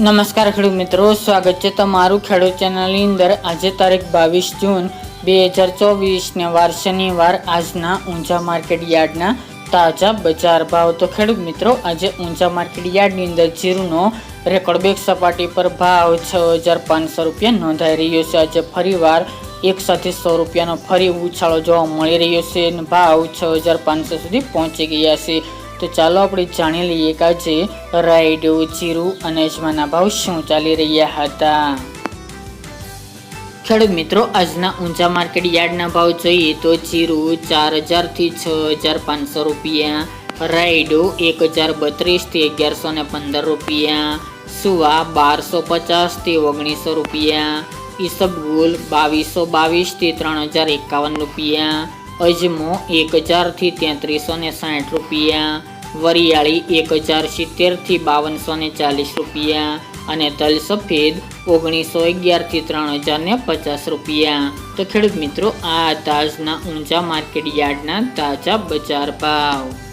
નમસ્કાર ખેડૂત મિત્રો, સ્વાગત છે તમારું ખેડૂત ચેનલની અંદર. આજે તારીખ બાવીસ જૂન બે હજાર ચોવીસને વાર શનિવાર, આજના ઊંઝા માર્કેટ યાર્ડના તાજા બજાર ભાવ. તો ખેડૂત મિત્રો, આજે ઊંઝા માર્કેટ યાર્ડની અંદર જીરુનો રેકોર્ડ બેક સપાટી પર ભાવ છ હજાર પાંચસો રૂપિયા નોંધાઈ રહ્યો છે. આજે ફરીવાર એક સાથે સો રૂપિયાનો ફરી ઉછાળો જોવા મળી રહ્યો છે અને ભાવ છ હજાર પાંચસો સુધી પહોંચી ગયા છે. તો ચાલો આપણે જાણી લઈએ કે આજે રાયડો જીરું અને અજમાના ભાવ શું ચાલી રહ્યા હતા. ખેડૂત મિત્રો, આજના ઊંચા માર્કેટ યાર્ડના ભાવ જોઈએ તો જીરું ચાર હજારથી છ હજાર પાંચસો રૂપિયા રાયડો એક હજાર બત્રીસથી અગિયારસો ને પંદર રૂપિયા, સુવા બારસો પચાસથી ઓગણીસો રૂપિયા, ઈસબગુલ બાવીસો બાવીસથી ત્રણ હજાર એકાવન રૂપિયા અજમો એક હજારથી તેત્રીસો ને સાઠ રૂપિયા. વરિયાળી એક હજાર સિત્તેરથી બાવનસો ને ચાલીસ રૂપિયા. અને તલ સફેદ ઓગણીસો અગિયારથી ત્રણ હજાર ને પચાસ રૂપિયા. તો ખેડૂત મિત્રો, આ તાજના ઊંચા માર્કેટ યાર્ડના તાજા બજાર ભાવ.